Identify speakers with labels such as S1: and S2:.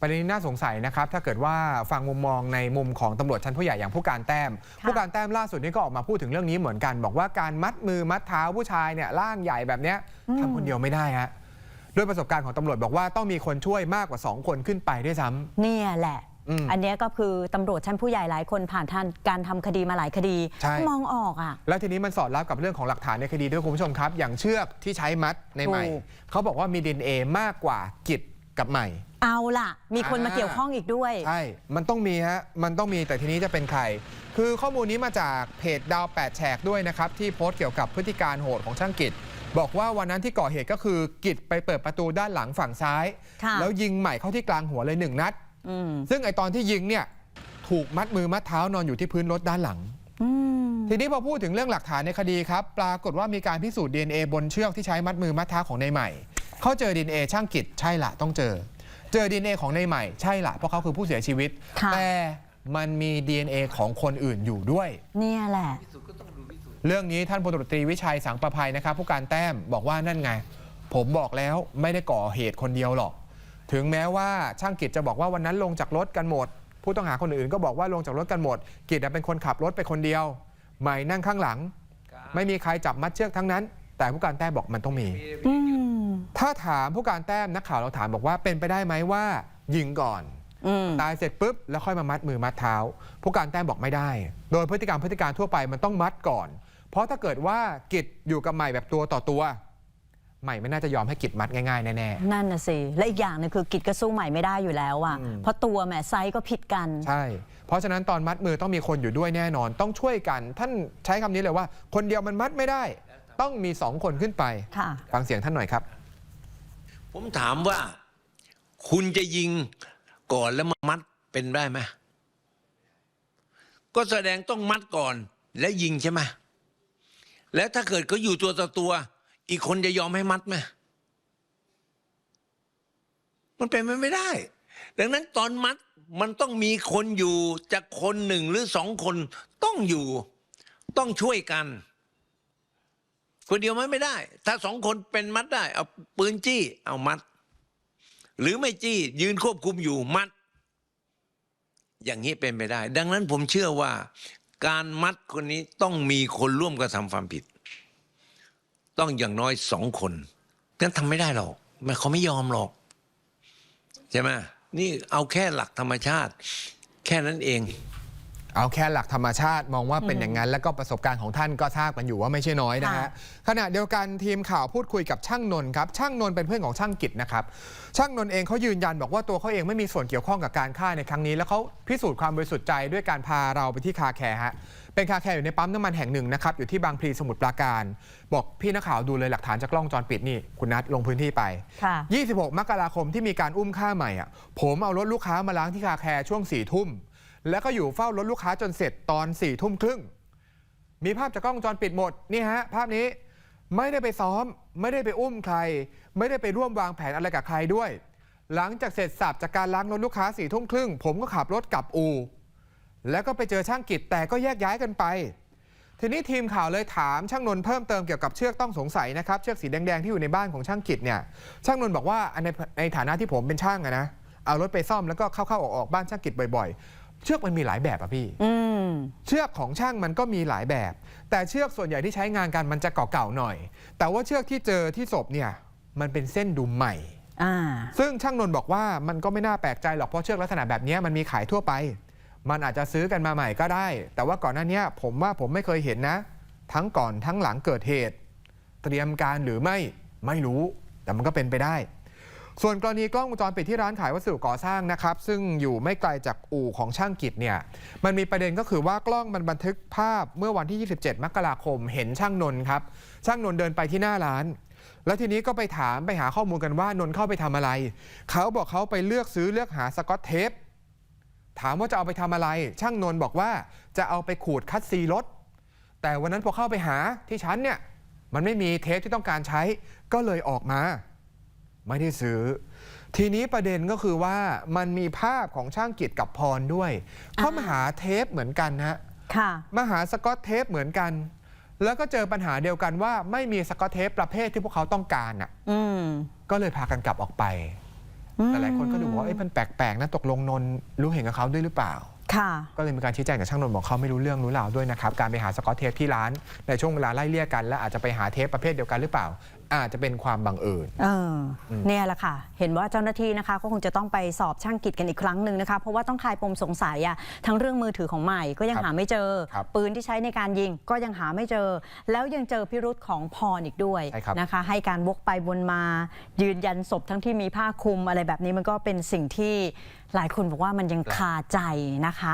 S1: ประเด็นนี้น่าสงสัยนะครับ ถ้าเกิดว่าฟังมุมมองในมุมของตำรวจชั้นผู้ใหญ่อย่างผู้การแต้ม
S2: ค่ะ
S1: ผู้การแต้มล่าสุดนี่ก็ออกมาพูดถึงเรื่องนี้เหมือนกัน บอกว่าการมัดมือมัดเท้าผู้ชายเนี่ยร่างใหญ่แบบเนี้ยทำคนเดียวไม่ได้ฮะด้วยประสบการณ์ของตำรวจบอกว่าต้องมีคนช่วยมากกว่า 2 คนขึ้นไปด้วยซ้ำ
S2: เนี่ยแหละ
S1: อืม
S2: อันเนี้ยก็คือตำรวจชั้นผู้ใหญ่หลายคนผ่านทานการทำคดีมาหลายคดี
S1: ใช่
S2: มองออกอะ
S1: แล้วทีนี้มันสอดรับกับเรื่องของหลักฐานในคดีด้วยคุณผู้ชมครับ อย่างเชือกที่ใช้มัดในใหม่
S2: ถูก
S1: เขาบอกว่ามีดีเอมากกว่ากิจ กับใหม่
S2: เอาล่ะ มีคนมา
S1: อ่า
S2: เกี่ยวข้องอีกด้วย
S1: ใช่ มันต้องมีฮะ มันต้องมีแต่ทีนี้จะเป็นใคร คือข้อมูลนี้มาจากเพจดาวแปดแฉกด้วยนะครับ ที่โพสต์เกี่ยวกับพฤติการโหดของช่างกิจ บอกว่าวันนั้นที่ก่อเหตุก็คือกิจไปเปิดประตูด้านหลังฝั่งซ้าย
S2: ค่ะ
S1: แล้วยิงใหม่เข้าที่กลางหัวเลยหนึ่งนัด
S2: อืม
S1: ซึ่งไอตอนที่ยิงเนี่ยถูกมัดมือมัดเท้านอนอยู่ที่พื้นรถด้านหลัง
S2: อืม
S1: ทีนี้พอพูดถึงเรื่องหลักฐานในคดีครับ ปรากฏว่ามีการพิสูจน์ DNA บนเชือกที่ใช้มัดมือมัดเท้าของในใหม่ เขาเจอ DNA ช่างกิจใช่ละต้องเจอ เจอ DNA ของในใหม่ใช่ละเพราะเขาคือผู้เสียชีวิต
S2: ค่ะ
S1: แต่มันมี DNA ของคนอื่นอยู่ด้วย
S2: เนี่ยแหละ
S1: เรื่องนี้ท่านพลตำรวจตรีวิชัยสังประภัยนะครับ ผู้การแต้มบอกว่านั่นไง ผมบอกแล้วไม่ได้ก่อเหตุคนเดียวหรอก ถึงแม้ว่าช่างกิจจะบอกว่าวันนั้นลงจากรถกันหมด ผู้ต้องหาคนอื่นก็บอกว่าลงจากรถกันหมด กิจเป็นคนขับรถไปคนเดียว ใหม่นั่งข้างหลัง ไม่มีใครจับมัดเชือกทั้งนั้น แต่ผู้การแต้มบอกมันต้องมี
S2: อืม
S1: ถ้าถามผู้การแต้มนักข่าวเราถามบอกว่าเป็นไปได้ไหมว่า ยิงก่อน
S2: อืม
S1: ตายเสร็จปุ๊บแล้วค่อยมามัดมือมัดเท้า ผู้การแต้มบอกไม่ได้ โดยพฤติกรรมพฤติการทั่วไปมันต้องมัดก่อน เพราะถ้าเกิดว่ากิจอยู่กับใหม่แบบตัวต่อตัว ใหม่ไม่น่าจะยอมให้กิจมัดง่ายๆแน่
S2: นั่นน่ะสิและอีกอย่างหนึงคือกิจก็สู้ใหม่ไม่ได้อยู่แล้วอะ
S1: อืม
S2: เพราะตัวแหมไซส์ก็ผิดกัน
S1: ๆใช่ เพราะฉะนั้นตอนมัดมือต้องมีคนอยู่ด้วยแน่นอน ต้องช่วยกัน ท่านใช้คำนี้เลยว่า คนเดียวมันมัดไม่ได้ ต้องมีสองคนขึ้นไป
S2: ค่ะ
S1: ฟังเสียงท่านหน่อยครับ
S3: ผมถามว่า คุณจะยิงก่อนแล้วมามัดเป็นได้ไหมก็แสดงต้องมัดก่อนแล้วยิงใช่ไหมแล้วถ้าเกิดเขาอยู่ตัวต่อตัว อีกคนจะยอมให้มัดไหมมันเป็นไปไม่ได้ ดังนั้นตอนมัดมันต้องมีคนอยู่จากคนหนึ่งหรือสองคนต้องอยู่ ต้องช่วยกัน คนเดียวมัดไม่ได้ ถ้าสองคนเป็นมัดได้ เอาปืนจี้ เอามัด หรือไม่จี้ ยืนควบคุมอยู่มัด อย่างนี้เป็นไปได้ ดังนั้นผมเชื่อว่า การมัดคนนี้ต้องมีคนร่วมกระทำความผิด ต้องอย่างน้อยสองคนงั้นทำไม่ได้หรอกมันเขาไม่ยอมหรอก ใช่ไหมนี่เอาแค่หลักธรรมชาติ แค่นั้นเอง
S1: เอาแค่หลักธรรมชาติมองว่าเป็นอย่างนั้น แล้วก็ประสบการณ์ของท่านก็ทราบกันอยู่ว่าไม่ใช่น้อยนะฮะ
S2: ค่ะ
S1: ขณะเดียวกันทีมข่าวพูดคุยกับช่างนนท์ครับช่างนนท์เป็นเพื่อนของช่างกิจนะครับช่างนนท์เองเขายืนยันบอกว่าตัวเขาเองไม่มีส่วนเกี่ยวข้องกับการฆ่าในครั้งนี้ แล้วเขาพิสูจน์ความบริสุทธิ์ใจด้วยการพาเราไปที่คาแคร์ฮะเป็นคาแคร์อยู่ในปั๊มน้ำมันแห่งหนึ่งนะครับอยู่ที่บางพลีสมุทรปราการ บอกพี่นักข่าวดูเลยหลักฐานจากกล้องวงจรปิดนี่คุณนัทลงพื้นที่ไป
S2: ค่ะ
S1: 26 มกราคมที่มีการอุ้มฆ่าใหม่อะผมเอารถลูกค้ามาล้างที่คาแคร์ช่วง4ี่ทุ่ม แล้วก็อยู่เฝ้ารถลูกค้าจนเสร็จตอน4ี่ทุ่มครึ่ง มีภาพจากกล้องวงจรปิดหมดนี่ฮะภาพนี้ไม่ได้ไปซ้อม ไม่ได้ไปอุ้มใคร ไม่ได้ไปร่วมวางแผนอะไรกับใครด้วย หลังจากเสร็จสับจากการล้างรถลูกค้า4ี่ทุ่มครึ่งผมก็ขับรถกลับอู แล้วก็ไปเจอช่างกิจแต่ก็แยกย้ายกันไป ทีนี้ทีมข่าวเลยถามช่างนนท์เพิ่มเติมเกี่ยวกับเชือกต้องสงสัยนะครับเชือกสีแดงๆที่อยู่ในบ้านของช่างกิจเนี่ยช่างนนท์บอกว่าในในฐานะที่ผมเป็นช่างอะนะเอารถไปซ่อมแล้วก็เข้าๆออกๆบ้านช่างกิจบ่อยๆ เชือกมันมีหลายแบบอะพี่
S2: อืม
S1: เชือกของช่างมันก็มีหลายแบบ แต่เชือกส่วนใหญ่ที่ใช้งานกันมันจะเก่าๆหน่อย แต่ว่าเชือกที่เจอที่ศพเนี่ยมันเป็นเส้นดุมใหม่
S2: อ่า
S1: ซึ่งช่างนนท์บอกว่ามันก็ไม่น่าแปลกใจหรอกเพราะเชือกลักษณะแบบนี้มันมีขายทั่วไป มันอาจจะซื้อกันมาใหม่ก็ได้ แต่ว่าก่อนหน้านี้ผมว่าผมไม่เคยเห็นนะ ทั้งก่อนทั้งหลังเกิดเหตุ เตรียมการหรือไม่ไม่รู้ แต่มันก็เป็นไปได้ ส่วนกรณีกล้องวงจรปิดที่ร้านขายวัสดุก่อสร้างนะครับ ซึ่งอยู่ไม่ไกลจากอู่ของช่างกิจเนี่ยมันมีประเด็นก็คือว่ากล้องมันบันทึกภาพเมื่อวันที่ 27 มกราคม เห็นช่างนนท์ครับ ช่างนนท์เดินไปที่หน้าร้าน แล้วทีนี้ก็ไปถามไปหาข้อมูลกันว่านนท์เข้าไปทำอะไร เขาบอกเขาไปเลือกซื้อเลือกหาสกอตเทปถามว่าจะเอาไปทำอะไร ช่างนนท์บอกว่าจะเอาไปขูดคัดซีรถแต่วันนั้นพอเข้าไปหาที่ชั้นเนี่ยมันไม่มีเทปที่ต้องการใช้ก็เลยออกมา ไม่ได้ซื้อ ทีนี้ประเด็นก็คือว่ามันมีภาพของช่างกิจกับพรด้วยเขามาหาเทปเหมือนกันฮะ
S2: ค่ะ
S1: มาหาสกอตเทปเหมือนกัน แล้วก็เจอปัญหาเดียวกันว่าไม่มีสกอตเทปประเภทที่พวกเขาต้องการอะ
S2: อืม
S1: ก็เลยพากันกลับออกไป
S2: อืม
S1: หลายๆคนก็ดูว่าเอ้ยมันแปลกๆนะตกลงนนท์รู้เห็นกับเขาด้วยหรือเปล่า
S2: ค่ะ
S1: ก็เลยมีการชี้แจงกับช่างนนท์บอกเขาไม่รู้เรื่องรู้ราวด้วยนะครับ การไปหาสกอตเทปที่ร้านในช่วงเวลาไล่เลี่ยกันและอาจจะไปหาเทปประเภทเดียวกันหรือเปล่า อาจจะเป็นความบังเอิญ
S2: เอออ
S1: ม
S2: เนี่ยแหละค่ะ เห็นว่าเจ้าหน้าที่นะคะก็คงจะต้องไปสอบช่างกิจกันอีกครั้งหนึ่งนะคะ เพราะว่าต้องคลายปมสงสัยอะทั้งเรื่องมือถือของใหม่ก็ยัง
S1: ครับ
S2: หาไม่เจอ
S1: ครับ
S2: ปืนที่ใช้ในการยิงก็ยังหาไม่เจอ แล้วยังเจอพิรุษของพรอีกด้วย
S1: ใช่ครับ
S2: นะคะ ให้การวกไปวนมา ยืนยันศพทั้งที่มีผ้าคลุมอะไรแบบนี้มันก็เป็นสิ่งที่หลายคนบอกว่ามันยังคาใจนะคะ